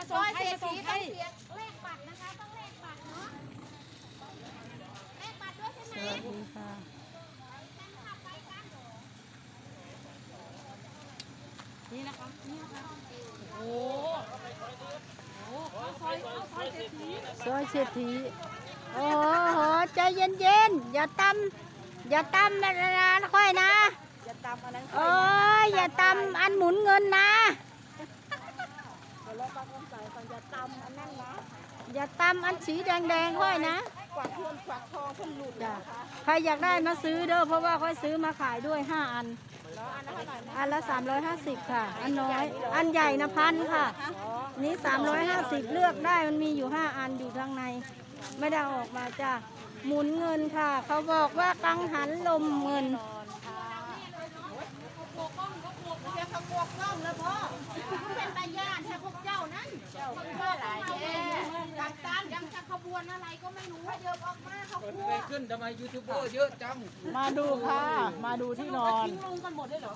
มาซส่งอยให้เศรษมาฐีส่งต้อให้งเสียเลขบัตรนะคะต้องเลขบัตรเนาะเลขบัตรด้วยใช่ไหมสวัสดีค่ะนี่นะคะนี่นะคะโอ้โหเอาซอยเอาซอยเศรษฐีซอยเศรษฐีโอ้โหใจเย็นๆอย่าตำอย่าตำนานๆค่อยนะจะตามอันนั้นโอ้ยอย่าตำอันหมุนเงินนะ เดี๋ยวเราฟังคำสั่งก่ อนจะตามอันนั้นนะอย่าตำอันสีแดงๆค่อยนะกวักเพื่อนกวักทองเพื่อนหลุดจ้ะนะคะใครอยากได้มาซื้อเด้อเพราะว่าค่อยซื้อมาขายด้วยห้าอัน แล้วอันนั้นเท่าไหร่นะอันละ 350 ค่ะ อันน้อย อันใหญ่นะพันค่ะ นี่350 เลือกได้มันมีอยู่ 5 อันอยู่ข้างใน ไม่ได้เอาออกมาจ้ะหมุนเงินค่ะ เขาบอกว่ากังหันลมเงิน เดี๋ยวเขากลัวกล้องแล้วพ่อเป็นตาญาติแค่พวกเจ้านั้นเจ้าเป็นว่าหลายแย่กัปตันยังจะขบวนอะไรก็ไม่รู้เดี๋ยวออกมาเขา เกิด กลั อะ ว ไรขึ้ นทำไมยูทูบเบอร์เยอะจังมาดูค่ะ มาดูที่นอน ทิ้งลุงกันหมดเลยเหรอ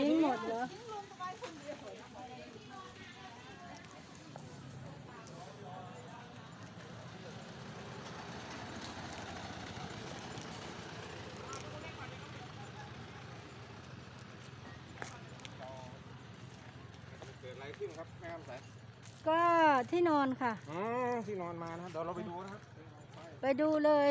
ทิ้งหมดเหรอเกิดอะไรขึ้นครับแม่คำใสก็ที่นอนค่ะอ๋อที่นอนมานะครับเดี๋ยวเราไปดูนะครับ ไปดูเลย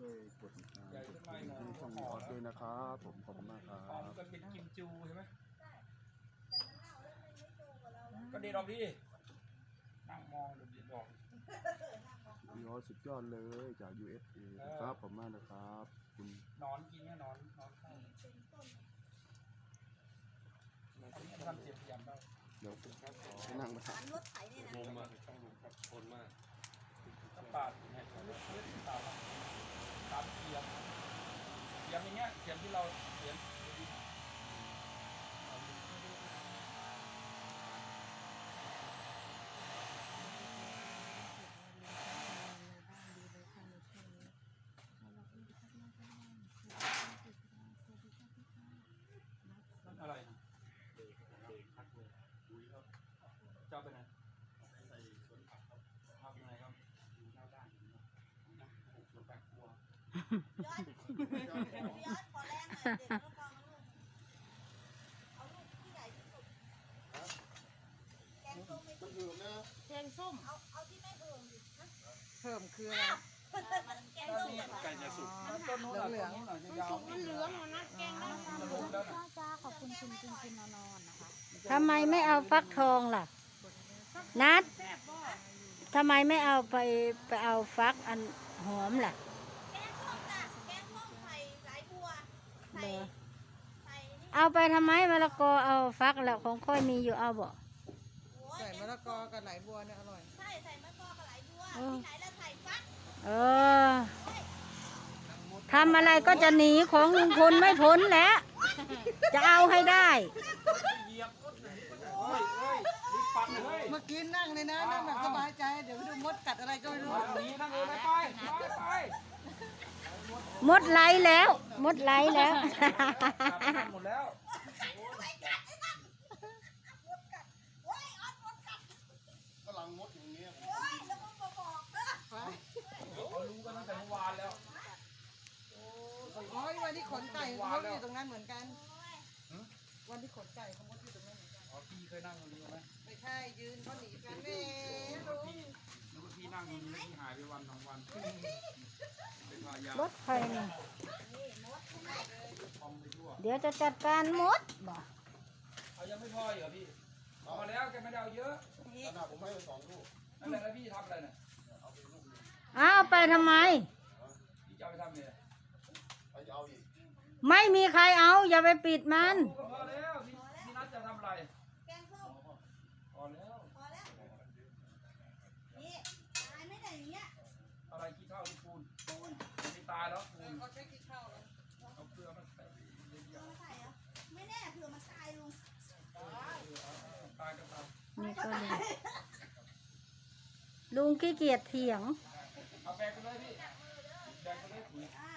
ช่วยกดติดตามกดกระดิ่งที่ช่องออสด้วยนะครับผมขอบคุณมากครัหอมบ กันเป็นกิมจูใช่ไหมก็เดีดอกดีนั่งมองดูดีดอก พี่ออสสุดยอดเลยจาก USA นะครับขอบคุณมากนะครับ คุณนอนกินเนี่ยนอนนอนข้างทำเสียบยำได้เดี๋ยวให้นั่งมาครับถ้าปาดเนี่ยตา ตามเสียบเสียบอย่างเงี้ยเสียบที่เราเสียบอะไรนะเจ้าไปไหนใส่สวนผักครับทำยังไงครับอยู่หน้าบ้านนะปลูกสวนผักบั วเพิ่มคืออะไรไก่จะสุกต้นนู้นเหลืองหน่อยยาวมันเหลืองนะแกงได้แล้วนะจ้าขอบคุณคุณคุณคุณนอนนะคะทำไมไม่เอาฟักทองล่ะ นัดทำไมไม่เอาไปไปเอาฟักอันหอมล่ะ เหรอใส่นี่เอาไปทำไมมะละกอเอาฟักแล้วของค่อยมีอยู่เอาบ่โอ้ยใส่มะละกอกับไหลบัวเนี่ยอร่อย ใช่ใส่มะกอกกับไหลบัวเออที่ไหนแล้วใส่ฟัก เออทำอะไรก็จะหนีของลุงพลไม่พ้นแหล้วจะเอาให้ได้เหยียบเฮ้ยเฮ้ยรีบปัดเลยเมื่อกี้นั่งเลยนะนั่งแบบสบายใจ เดี๋ยวไปดูมดกัดอะไรก็ไม่รู้หนีนั่งเลยไปไปไป ไปมดไหลแล้วมดไหลแล้วตัดหมดแล้วกำลังมดอย่างนี้เขารู้กันตั้งแต่เมื่อวานแล้วอ๋อวันที่ขนไก่เขาอยู่ตรงนั้นเหมือนกัน วันที่ขนไก่เขามดอยู่ตรงนั้นเหมือนกัน อ๋อพี่เคยนั่งตรงนี้ไหมไม่ใช่ยืนเขาหนีกันแม่ลุง นึกว่าพี่นั่งตรงนี้แล้วพี่หายไปวันสองวันเป็นพายาร ถ ใครนี่คอมไปทั่วเดี๋ยวจะจัดการมดบ่เอายังไม่พอเหรอพี่พอแล้วแกไม่ได้เอาเยอะขนาดผมให้ไปสองลูกนั่นแหละแล้วพี่ทำอะไรเนี่ยเอาไปทำไมพี่จะเอาไปทำเนี่ยไปเอาอีกไม่มีใครเอาอย่าไปปิดมันก็พอแล้วพี่พี่นัทจะทำอะไรแกงส้มพอแล้ว พอแล้ว พายแล้ว เขาใช้กี่ข้าวแล้ว เอาเกลือมาใส่เยอะ ใส่เหรอไม่แน่เผื่อมันตายลุง ๆตายกันตาม นี่ก็ลุง ลุงขี้เกียจเถียง เอาแบกไปเลยพี่แบกไปเลยถุยอ่า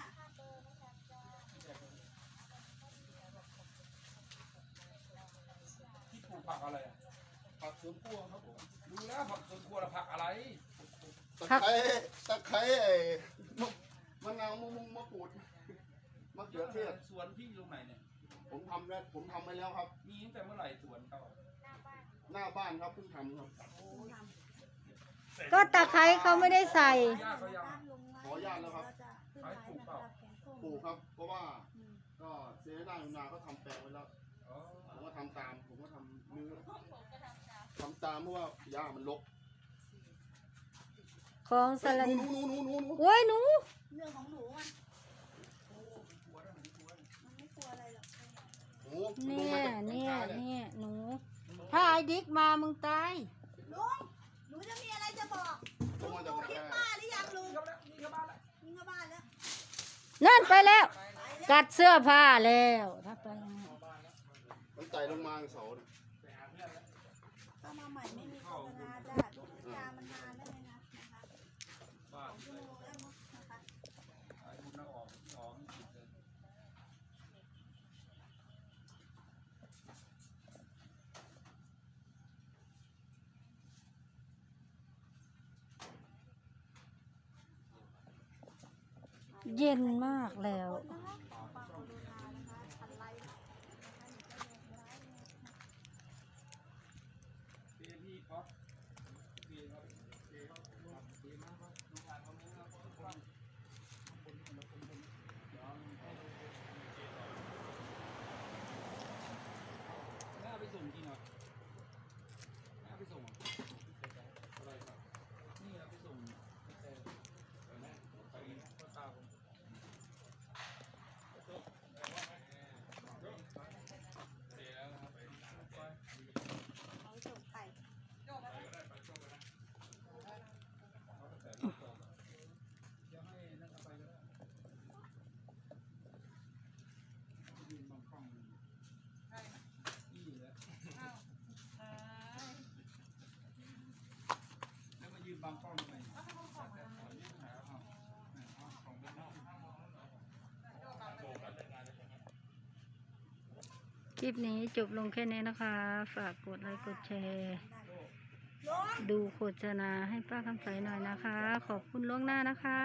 ที่ปลูกผักอะไรอะผักสวนครัวครับผมรู้แล้วผักสวนครัวละผักอะไร ตะไคร้ตะไคร้ไอ้มะมะนาวมะม่วงมะกรูดมะเขือเทศสวนพี่อยู่ตรงไหนเนี่ย ผมทำแล้วผมทำไปแล้วครับ มีตั้งแต่เมื่อไหร่สวนเขาอะหน้าบ้านครับเพิ่งทำครับ ก็ตะไคร้เขาไม่ได้ใส่ ญาติเขายังขออนุญาตแล้วครับใช้ปลูกเปล่าปลูกครับ เพราะว่าก็เซน่านาก็ทำแปลงไว้แล้วอ๋อผมก็ทำตาม ผมก็ทำเนื้อทำตามเพราะว่าหญ้ามันรกของสเฮ้ยลัดหนูหนูหนูหนูหนูโอ้ยหนูเรื่องของหนูอะกลัวนะหนูกลัวนะมันไม่กลัวอะไรหรอกหนูหนูเนี่ยมาจากเนี่ยกัญชาเนี่ยหนู ถ้าไอ้ดิกมามึงตายลุง หนูจะมีอะไรจะบอกลงมาหจานูกคิดกัญชาบ้าหรือยังลุงนี่เข้าแล้วนี่เข้าบ้านแล้วมีเข้าบ้านแล้วนั่นไปแล้ว กัดเสื้อผ้าแล้วถ้าไปอย่างนั้นมันไต่ลงมาเสาเนี่ย เข้ามาใหม่ไม่มีโฆษณาจ้ะดูจามันนานแล้วเลยนะนะคะ บ้าน ชั่วโมงแล้วมั้งนะคะ ขายบุญนะออกออกไม่ผิดเลย เย็นมากแล้ว พี่พี่ป๊อปพี่ครับพี่ครับพี่มากครับลูกหลานเขาไม่รับคนคนคนคนคนคนยอมให้ดูแม่เอาไปส่งจริงเหรอแม่เอาไปส่งเหรออะไรครับนี่เอาไปส่งแต่ไปแม่ไปพ่อตาผม เอาไปส่งไข่ จะให้นั่นเอาไปก็ได้ยืนบังกล้องอี้แล้ว อ้าวหาย แล้วมายืนบังกล้องทำไมแต่แต่ขอยืนหาเอาเอาของเป็นนอก ค ลิปนี้จบลงแค่นี้นะคะ ฝากกดไลค์กดแชร์ ดูโฆษณาให้ป้าคำใสหน่อยนะคะ ขอบคุณล่วงหน้านะคะ